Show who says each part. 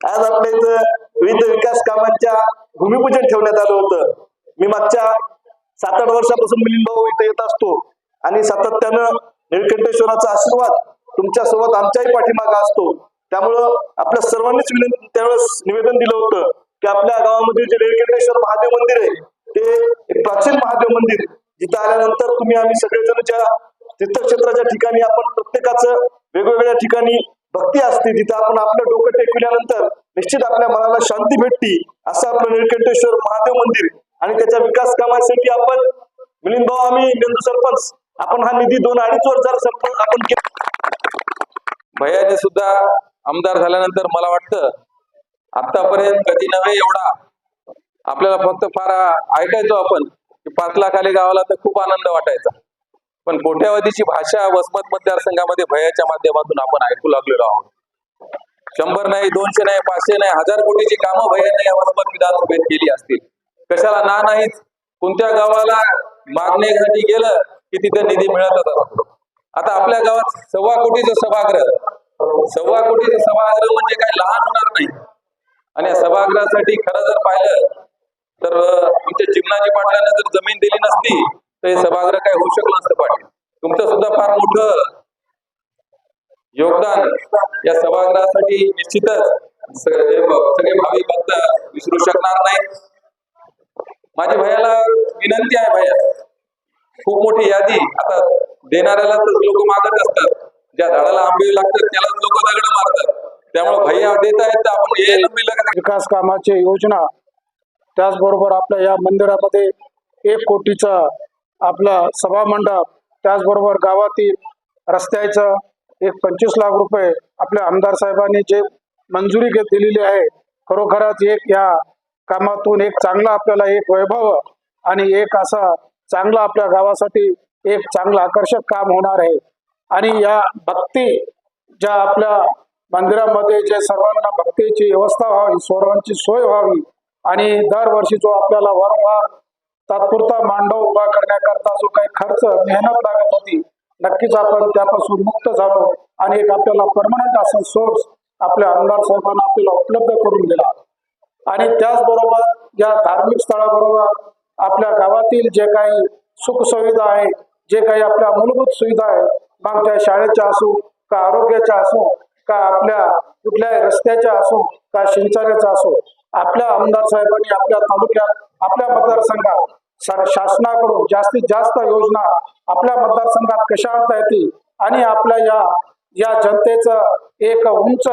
Speaker 1: आज आपल्या इथं विविध विकास कामांच्या भूमिपूजन ठेवण्यात आलं होतं. मी मागच्या सात आठ वर्षापासून मिलिंद भाऊ इथे येत असतो. आणि सातत्यानं निळकंठेश्वराचा आशीर्वाद तुमच्यासोबत आमच्याही पाठीमागा असतो. त्यामुळं आपल्या सर्वांनीच विनंती त्यावेळेस निवेदन दिलं होतं की आपल्या गावामध्ये जे निळकंठेश्वर महादेव मंदिर आहे ते एक प्राचीन महादेव मंदिर. जिथं आल्यानंतर तुम्ही आम्ही सगळेजण ज्या तीर्थक्षेत्राच्या ठिकाणी आपण प्रत्येकाचं वेगवेगळ्या ठिकाणी भक्ती असते तिथं आपण आपलं डोकं टेकविल्यानंतर निश्चित आपल्या मनाला शांती भेटती असं आपलं निळकंठेश्वर महादेव मंदिर. आणि त्याच्या विकास कामासाठी आपण मिलिंद भाऊ आम्ही नेंदू सरपंच आपण हा निधी दोन अडीच वर्ष सरपंच आपण केला
Speaker 2: भैयाने सुद्धा आमदार झाल्यानंतर मला वाटतं आतापर्यंत कधी नव्हे एवढा. आपल्याला फक्त फार ऐकायचो आपण की पाच लाख आले गावाला तर खूप आनंद वाटायचा. पण कोट्यावधीची भाषा वसमत मतदारसंघामध्ये भयाच्या माध्यमातून आपण ऐकू लागलेलो आहोत. शंभर नाही दोनशे नाही पाचशे नाही हजार कोटीची कामं भयाने या वसमत विधानसभेत केली असतील. कशाला ना नाहीच? कोणत्या गावाला मागण्यासाठी गेलं की तिथे निधी मिळतच असतो आता आपल्या गावात सव्वा कोटीचं सभागृह. सव्वा कोटीचं सभागृह म्हणजे काय? लहान होणार नाही. आणि या सभागृहासाठी खरं जर पाहिलं तर आमच्या चिमणाजी पाटलांना जर जमीन दिली नसती तर हे सभागृह काय होऊ शकलं असतं पाटील? तुमचं सुद्धा फार मोठं योगदान या सभागृहासाठी निश्चितच सगळे सगळे भावी भक्त विसरू शकणार नाहीत. माझी भैयाला विनंती आहे भैया. खूप मोठी यादी आता देणाऱ्याला तर लोक मागत असतात. ज्या झाडाला आंबे लागतात त्यालाच लोक दगड मारतात. त्यामुळे भैया देत आहेत तर आपण हे लंबी लग्न
Speaker 3: विकास कामाची योजना. त्याचबरोबर आपल्या या मंदिरामध्ये एक कोटीचा आपलं सभामंडप त्याचबरोबर गावातील रस्त्याचं एक पंचवीस लाख रुपये आपल्या आमदार साहेबांनी जे मंजुरी घेत दिलेली आहे खरोखरच एक या कामातून एक चांगला आपल्याला एक वैभव आणि एक असा चांगला आपल्या गावासाठी एक चांगलं आकर्षक काम होणार आहे. आणि या भक्ती ज्या आपल्या मंदिरामध्ये जे सर्वांना भक्तीची व्यवस्था व्हावी सर्वांची सोय व्हावी आणि दरवर्षी जो आपल्याला वारंवार तात्पुरता मांडव उभा करण्याकरता जो काही खर्च मेहनत लागत होती नक्कीच आपण त्यापासून मुक्त झालो आणि एक आपल्याला परमनंट असा सोर्स आपल्या आमदार साहेबांना आपल्याला उपलब्ध करून दिला. आणि त्याचबरोबर या धार्मिक स्थळाबरोबर आपल्या गावातील जे काही सुखसुविधा आहे जे काही आपल्या मूलभूत सुविधा आहे मग त्या शाळेच्या असो का आरोग्याच्या असो का आपल्या कुठल्याही रस्त्याच्या असो का सिंचनाच्या असो आपल्या आमदार साहेबांनी आपल्या तालुक्यात आपल्या मतदारसंघात शासनाकडून जास्तीत जास्त योजना आपल्या मतदारसंघात कशा आणता येतील? आणि आपल्या या या जनतेचं एक उंच